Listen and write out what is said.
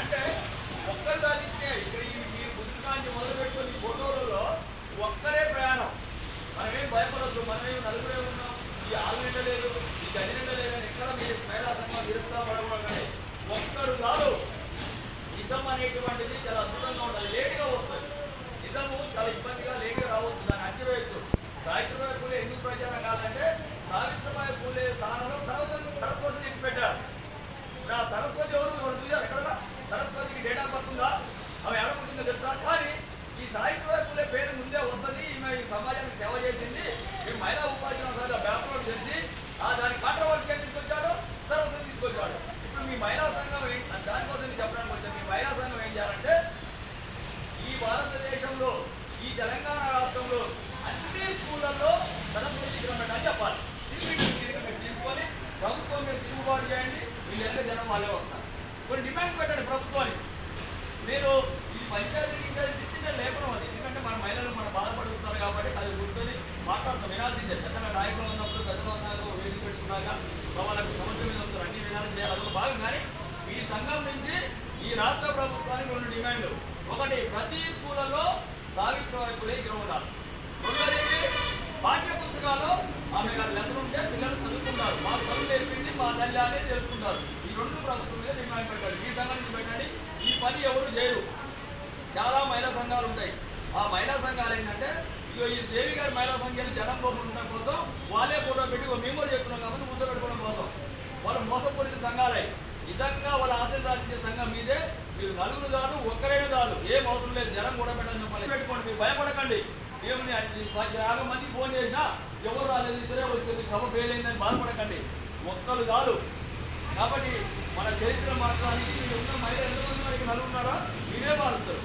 అంటే ఒక్కరు సాధించిన ఇక్కడ మీరు ముందుకాంచి మొదలు పెట్టుకుని ఫోటోలలో ఒక్కరే ప్రయాణం. మనమేం భయపడద్దు మనమేం నలుగురే ఉన్నాం. ఈ ఆల్రెండ లేదు ఈ గజెండ లేదని ఎక్కడ మీరు మహిళా సంఘం నిరుత్సాహపడకూడదు ఒక్కరు కాదు. నిజం అనేటువంటిది చాలా అద్భుతంగా ఉండాలి. లేటుగా వస్తుంది. నిజము చాలా ఇబ్బందిగా లేటుగా రావచ్చు దాన్ని అంచవేయచ్చు సావిత్రిబాయి పూలే ఎందుకు ప్రచారం కాదంటే సావిత్రిబాయి పూలే పడుతుందా ఆమె ఎక్కడ పుట్టిందో తెలుసా? కానీ ఈ సావిత్రిబాయి పూలే పేరు ముందే వస్తుంది. ఈమె ఈ సమాజానికి సేవ చేసింది. ఈ మహిళా ఉపాధ్యాయులు బ్యాక్గ్రౌండ్ తెలిసి ఆ దాని కాంట్రవర్సీ తీసుకొచ్చాడు? సర్వస్వం తీసుకొచ్చాడు. ఇప్పుడు మీ మహిళా సంఘం ఏం- దానికోసం నేను చెప్పడానికి వచ్చాను. మీ మహిళా సంఘం ఏం చేయాలంటే ఈ భారతదేశంలో ఈ తెలంగాణ రాష్ట్రంలో అన్ని స్కూళ్ళల్లో సరస్వతి విగ్రహం పెట్టాలని చెప్పాలి. మీరు తీసుకొని ప్రభుత్వం మీద తిరుగుబాటు చేయండి. వీళ్ళెంత జనం వాళ్ళే వస్తారు. కొన్ని డిమాండ్ పెట్టండి ప్రభుత్వానికి. మీరు ఈ పంచాయతీ ఇన్ఛార్జ్ చిన్న లేపడం అది. ఎందుకంటే మన మహిళలు మన బాధపడుస్తారు కాబట్టి అది కూర్చొని మాట్లాడుతాం. వినాల్సిందే. పెద్దల నాయకులు ఉన్నప్పుడు పెద్దలు ఉన్నాక వేదిక పెట్టుకున్నాక వాళ్ళకి సమస్య మీద వస్తారు. అన్ని విధాలు చేయాలి. అదొక భాగం. కానీ ఈ సంఘం నుంచి ఈ రాష్ట్ర ప్రభుత్వానికి రెండు డిమాండ్లు. ఒకటి ప్రతి స్కూళ్ళలో సావిత్రిబాయి వైపులే విగ్రహం ఉండాలి రెండోది పాఠ్య పుస్తకాలు ఆమె గారి లెసన్ ఉంటే పిల్లలు చదువుకుంటారు. మా చదువు నేర్పింది మా తల్లి అనేది తెలుసుకుంటారు. ఈ రెండు ప్రభుత్వం మీద డిమాండ్ పెట్టాలి. ఈ సంఘం నుంచి పెట్టండి. ఈ పని ఎవరు చేయరు. చాలా మహిళా సంఘాలు ఉంటాయి. ఆ మహిళా సంఘాలు ఏంటంటే ఇగో ఈ దేవి గారి మహిళా సంఘాన్ని జనం పోకుండా ఉండడం కోసం వాళ్ళే ఫోటో పెట్టి ఒక మేము కూడా చెప్తున్నాం కాబట్టి కూర్చోబెట్టుకోవడం కోసం. వాళ్ళు మోసపూరిత సంఘాలే. నిజంగా వాళ్ళు ఆశలు సాధించే సంఘం మీదే. మీరు నలుగురు కాదు ఒక్కరైనా కాదు. ఏం అవసరం లేదు. జనం కూడా పెట్టాలని చెప్పాలి. పెట్టుకోండి. మీరు భయపడకండి. ఏమని యాభై మందికి ఫోన్ చేసినా ఎవరు రాలేదు ఇద్దరే వచ్చింది. సభ ఫెయిల్ అయిందని బాధపడకండి. ఒక్కరు కాదు. కాబట్టి మన చరిత్ర మాత్రానికి మీరు ఉన్న మహిళ ఎంతమంది మనకి నలుగున్నారా మీరే మారుస్తారు.